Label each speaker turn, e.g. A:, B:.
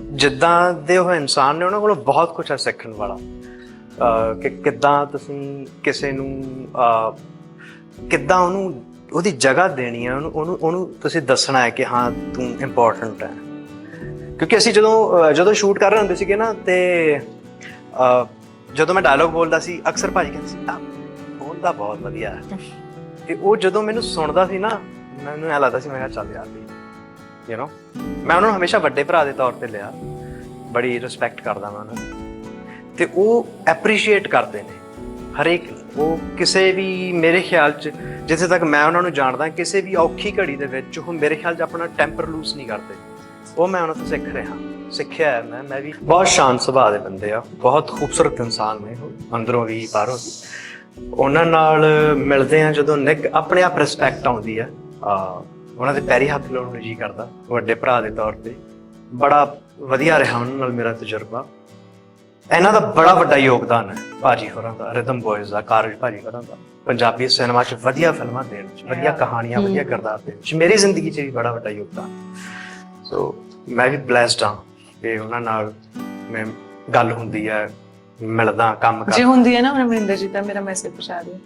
A: ਜਿੱਦਾਂ ਦੇ ਉਹ ਇਨਸਾਨ ਨੇ ਉਹਨਾਂ ਕੋਲ ਬਹੁਤ ਕੁਝ ਹੈ ਸਿੱਖਣ ਵਾਲਾ। ਕਿ ਕਿੱਦਾਂ ਤੁਸੀਂ ਕਿਸੇ ਨੂੰ ਕਿੱਦਾਂ ਉਹਨੂੰ ਉਹਦੀ ਜਗ੍ਹਾ ਦੇਣੀ ਹੈ ਉਹਨੂੰ ਉਹਨੂੰ ਉਹਨੂੰ ਤੁਸੀਂ ਦੱਸਣਾ ਹੈ ਕਿ ਹਾਂ ਤੂੰ ਇੰਪੋਰਟੈਂਟ ਹੈ। ਕਿਉਂਕਿ ਅਸੀਂ ਜਦੋਂ ਜਦੋਂ ਸ਼ੂਟ ਕਰ ਰਹੇ ਹੁੰਦੇ ਸੀਗੇ ਨਾ ਤੇ ਜਦੋਂ ਮੈਂ ਡਾਇਲੌਗ ਬੋਲਦਾ ਸੀ ਅਕਸਰ ਭਾਜੀ ਕਹਿੰਦੇ ਸੀ ਆ ਬੋਲਦਾ ਬਹੁਤ ਵਧੀਆ ਹੈ। ਤੇ ਉਹ ਜਦੋਂ ਮੈਨੂੰ ਸੁਣਦਾ ਸੀ ਨਾ ਮੈਨੂੰ ਐ ਲੱਗਦਾ ਸੀ ਮੈਂ ਕਿਹਾ ਚੱਲ ਯਾਰ ਯੂ نو ਮੈਂ ਉਹਨਾਂ ਨੂੰ ਹਮੇਸ਼ਾ ਵੱਡੇ ਭਰਾ ਦੇ ਤੌਰ ਤੇ ਲਿਆ। ਬੜੀ ਰਿਸਪੈਕਟ ਕਰਦਾ ਮੈਂ ਉਹਨਾਂ ਨੂੰ। ਤੇ ਉਹ ਐਪਰੀਸ਼ੀਏਟ ਕਰਦੇ ਨੇ। ਹਰੇਕ ਉਹ ਕਿਸੇ ਵੀ ਮੇਰੇ ਖਿਆਲ ਚ, ਜਿੱਥੇ ਤੱਕ ਮੈਂ ਉਹਨਾਂ ਨੂੰ ਜਾਣਦਾ, ਕਿਸੇ ਵੀ ਔਖੀ ਘੜੀ ਦੇ ਵਿੱਚ ਉਹ ਮੇਰੇ ਖਿਆਲ ਚ ਆਪਣਾ ਟੈਂਪਰ ਲੂਸ ਨਹੀਂ ਕਰਦੇ। ਉਹ ਮੈਂ ਉਹਨਾਂ ਤੋਂ ਸਿੱਖ ਰਿਹਾ। ਸਿੱਖਿਆ ਹੈ ਮੈਂ ਮੈਂ ਵੀ ਬਹੁਤ ਸ਼ਾਂਤ ਸੁਭਾਅ ਦੇ ਬੰਦੇ ਆ। ਬਹੁਤ ਖੂਬਸੂਰਤ ਇਨਸਾਨ ਨੇ ਉਹ। ਅੰਦਰੋਂ ਵੀ ਬਾਹਰੋਂ ਵੀ। ਉਹਨਾਂ ਨਾਲ ਮਿਲਦੇ ਆ ਜਦੋਂ ਨਿੱਘ, ਆਪਣੇ ਆਪ ਰਿਸਪੈਕਟ ਆਉਂਦੀ ਹੈ ਆ ਉਹਨਾਂ ਦੇ ਪੈਰੀ ਹੱਥ ਲਾਉਣ ਨੂੰ ਜੀ ਕਰਦਾ ਵੱਡੇ ਭਰਾ ਦੇ ਤੌਰ ਤੇ। ਬੜਾ ਵਧੀਆ ਰਿਹਾ ਉਹਨਾਂ ਨਾਲ ਮੇਰਾ ਤਜਰਬਾ। ਇਹਨਾਂ ਦਾ ਬੜਾ ਵੱਡਾ ਯੋਗਦਾਨ ਹੈ ਭਾਜੀ ਹੋਰਾਂ ਦਾ ਰਿਦਮ ਬॉयਜ਼ ਦਾ ਕਾਰਜ ਭਾਜੀ ਹੋਰਾਂ ਦਾ। ਪੰਜਾਬੀ ਸਿਨੇਮਾ 'ਚ ਵਧੀਆ ਫਿਲਮਾਂ ਦੇਣ 'ਚ ਵਧੀਆ ਕਹਾਣੀਆਂ ਵਧੀਆ ਕਿਰਦਾਰ ਦੇਣ 'ਚ ਮੇਰੀ ਜ਼ਿੰਦਗੀ 'ਚ ਵੀ ਬੜਾ ਵੱਡਾ ਯੋਗਦਾਨ। ਸੋ ਮੈਂ ਵੀ ਬlesed ਹਾਂ ਕਿ ਉਹਨਾਂ ਨਾਲ ਮੈਂ ਗੱਲ ਹੁੰਦੀ ਹੈ ਮਿਲਦਾ ਕੰਮ
B: ਜੇ
A: ਕਰਦਾ।
B: ਹੁੰਦੀ ਹੈ ਨਾ ਅਮਰਿੰਦਰ ਜੀ ਤਾਂ ਮੇਰਾ ਮੈਸੇਜ ਪਹੁੰਚਾ ਦਿਓ।